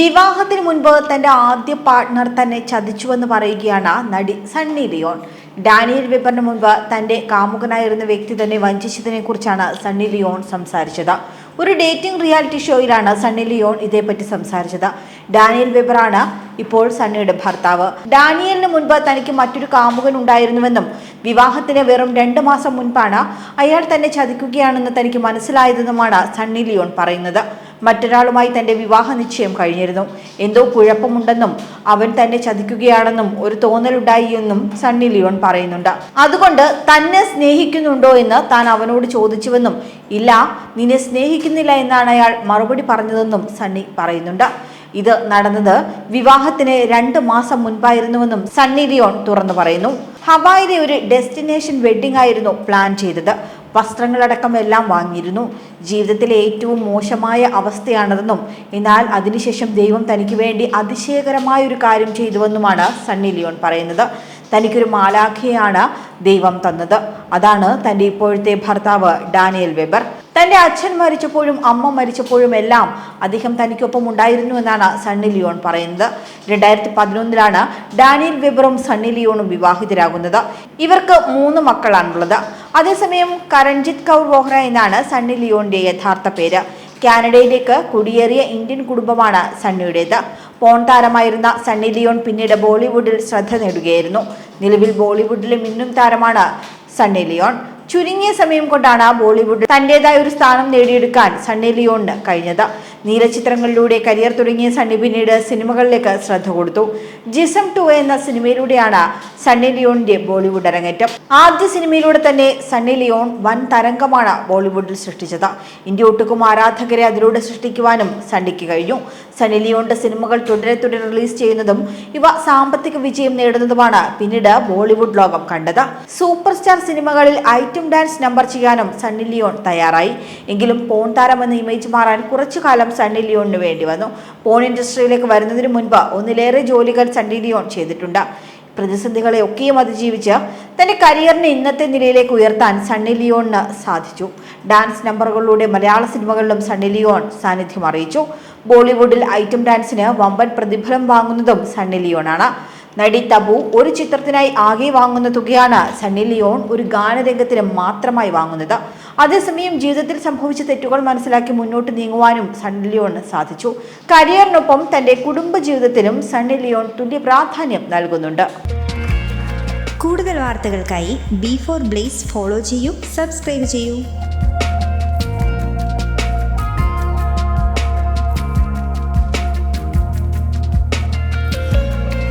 വിവാഹത്തിന് മുൻപ് തന്റെ ആദ്യ പാർട്ണർ തന്നെ ചതിച്ചുവെന്ന് പറയുകയാണ് നടി സണ്ണി ലിയോൺ. ഡാനിയൽ വെബറിന് മുൻപ് തന്റെ കാമുകനായിരുന്ന വ്യക്തി തന്നെ വഞ്ചിച്ചതിനെ കുറിച്ചാണ് സണ്ണി ലിയോൺ സംസാരിച്ചത്. ഒരു ഡേറ്റിംഗ് റിയാലിറ്റി ഷോയിലാണ് സണ്ണി ലിയോൺ ഇതേപ്പറ്റി സംസാരിച്ചത്. ഡാനിയൽ വെബറാണ് ഇപ്പോൾ സണ്ണിയുടെ ഭർത്താവ്. ഡാനിയലിന് മുൻപ് തനിക്ക് മറ്റൊരു കാമുകൻ ഉണ്ടായിരുന്നുവെന്നും വിവാഹത്തിന് വെറും രണ്ട് മാസം മുൻപാണ് അയാൾ തന്നെ ചതിക്കുകയാണെന്ന് തനിക്ക് മനസ്സിലായതെന്നുമാണ് സണ്ണി ലിയോൺ പറയുന്നത്. മറ്റൊരാളുമായി തന്റെ വിവാഹ നിശ്ചയം കഴിഞ്ഞിരുന്നു. എന്തോ കുഴപ്പമുണ്ടെന്നും അവൻ തന്നെ ചതിക്കുകയാണെന്നും ഒരു തോന്നലുണ്ടായി എന്നും സണ്ണി ലിയോൺ പറയുന്നുണ്ട്. അതുകൊണ്ട് തന്നെ സ്നേഹിക്കുന്നുണ്ടോ എന്ന് താൻ അവനോട് ചോദിച്ചുവെന്നും ഇല്ല നിന്നെ സ്നേഹിക്കുന്നില്ല എന്നാണ് അയാൾ മറുപടി പറഞ്ഞതെന്നും സണ്ണി പറയുന്നുണ്ട്. ഇത് നടന്നത് വിവാഹത്തിന് രണ്ട് മാസം മുൻപായിരുന്നുവെന്നും സണ്ണി ലിയോൺ തുറന്നു പറയുന്നു. ഹവായിലെ ഒരു ഡെസ്റ്റിനേഷൻ വെഡ്ഡിംഗ് ആയിരുന്നു പ്ലാൻ ചെയ്തത്. വസ്ത്രങ്ങളടക്കം എല്ലാം വാങ്ങിയിരുന്നു. ജീവിതത്തിലെ ഏറ്റവും മോശമായ അവസ്ഥയാണതെന്നും എന്നാൽ അതിനുശേഷം ദൈവം തനിക്ക് വേണ്ടി അതിശയകരമായ ഒരു കാര്യം ചെയ്തുവെന്നുമാണ് സണ്ണി ലിയോൺ പറയുന്നത്. തനിക്കൊരു മാലാഖയാണ് ദൈവം തന്നത്. അതാണ് തന്റെ ഇപ്പോഴത്തെ ഭർത്താവ് ഡാനിയൽ വെബർ. തന്റെ അച്ഛൻ മരിച്ചപ്പോഴും അമ്മ മരിച്ചപ്പോഴും എല്ലാം അദ്ദേഹം തനിക്കൊപ്പം ഉണ്ടായിരുന്നു എന്നാണ് സണ്ണി ലിയോൺ പറയുന്നത്. രണ്ടായിരത്തി പതിനൊന്നിലാണ് ഡാനിയൽ വെബറും സണ്ണി ലിയോണും വിവാഹിതരാകുന്നത്. ഇവർക്ക് മൂന്ന് മക്കളാണുള്ളത്. അതേസമയം കരൺജിത് കൗർ വോഹ്ര എന്നാണ് സണ്ണി ലിയോണിന്റെ യഥാർത്ഥ പേര്. കാനഡയിലേക്ക് കുടിയേറിയ ഇന്ത്യൻ കുടുംബമാണ് സണ്ണിയുടേത്. പോൺ താരമായിരുന്ന സണ്ണി ലിയോൺ പിന്നീട് ബോളിവുഡിൽ ശ്രദ്ധ നേടുകയായിരുന്നു. നിലവിൽ ബോളിവുഡിലെ മിന്നും താരമാണ് സണ്ണി ലിയോൺ. ചുരുങ്ങിയ സമയം കൊണ്ടാണ് ബോളിവുഡ് തന്റേതായ ഒരു സ്ഥാനം നേടിയെടുക്കാൻ സണ്ണി ലിയോണിന് കഴിഞ്ഞത്. നീലചിത്രങ്ങളിലൂടെ കരിയർ തുടങ്ങിയ സണ്ണി പിന്നീട് സിനിമകളിലേക്ക് ശ്രദ്ധ കൊടുത്തു. ജിസം ടു എന്ന സിനിമയിലൂടെയാണ് സണ്ണി ലിയോണിന്റെ ബോളിവുഡ് അരങ്ങേറ്റം. ആദ്യ സിനിമയിലൂടെ തന്നെ സണ്ണി ലിയോൺ വൻ തരംഗമാണ് ബോളിവുഡിൽ സൃഷ്ടിച്ചത്. ഇന്ത്യ ഒട്ടുക്കും ആരാധകരെ അതിലൂടെ സൃഷ്ടിക്കുവാനും സണ്ണിക്ക് കഴിഞ്ഞു. സണ്ണി ലിയോണിന്റെ സിനിമകൾ തുടരെ തുടരെ റിലീസ് ചെയ്യുന്നതും ഇവ സാമ്പത്തിക വിജയം നേടുന്നതുമാണ് പിന്നീട് ബോളിവുഡ് ലോകം കണ്ടത്. സൂപ്പർ സ്റ്റാർ സിനിമകളിൽ ഐറ്റം ഡാൻസ് നമ്പർ ചെയ്യാനും സണ്ണി ലിയോൺ തയ്യാറായി. എങ്കിലും പോൺ താരം എന്ന ഇമേജ് മാറാൻ കുറച്ചു കാലം സണ്ണി ലിയോണിന് വേണ്ടി വന്നു. പോൺ ഇൻഡസ്ട്രിയിലേക്ക് വരുന്നതിന് മുൻപ് ഒന്നിലേറെ ജോലികൾ സണ്ണി ലിയോൺ ചെയ്തിട്ടുണ്ട്. പ്രതിസന്ധികളെ ഒക്കെയും അതിജീവിച്ച് തന്റെ കരിയറിനെ ഇന്നത്തെ നിലയിലേക്ക് ഉയർത്താൻ സണ്ണി ലിയോണിന് സാധിച്ചു. ഡാൻസ് നമ്പറുകളിലൂടെ മലയാള സിനിമകളിലും സണ്ണി ലിയോൺ സാന്നിധ്യം അറിയിച്ചു. ബോളിവുഡിൽ ഐറ്റം ഡാൻസിന് വമ്പൻ പ്രതിഫലം വാങ്ങുന്നതും സണ്ണി ലിയോണാണ്. നടി തബു ഒരു ചിത്രത്തിനായി ആകെ വാങ്ങുന്ന തുകയാണ് സണ്ണി ലിയോൺ ഒരു ഗാനരംഗത്തിന് മാത്രമായി വാങ്ങുന്നത്. അതേസമയം ജീവിതത്തിൽ സംഭവിച്ച തെറ്റുകൾ മനസ്സിലാക്കി മുന്നോട്ട് നീങ്ങുവാനും സണ്ണി ലിയോൺ സാധിച്ചു. കരിയറിനൊപ്പം തന്റെ കുടുംബ ജീവിതത്തിനും സണ്ണി ലിയോൺ തുല്യ പ്രാധാന്യം നൽകുന്നുണ്ട്. കൂടുതൽ വാർത്തകൾക്കായി ബി ഫോർ ബ്ലേസ് ഫോളോ ചെയ്യൂ സബ്സ്ക്രൈബ് ചെയ്യൂ.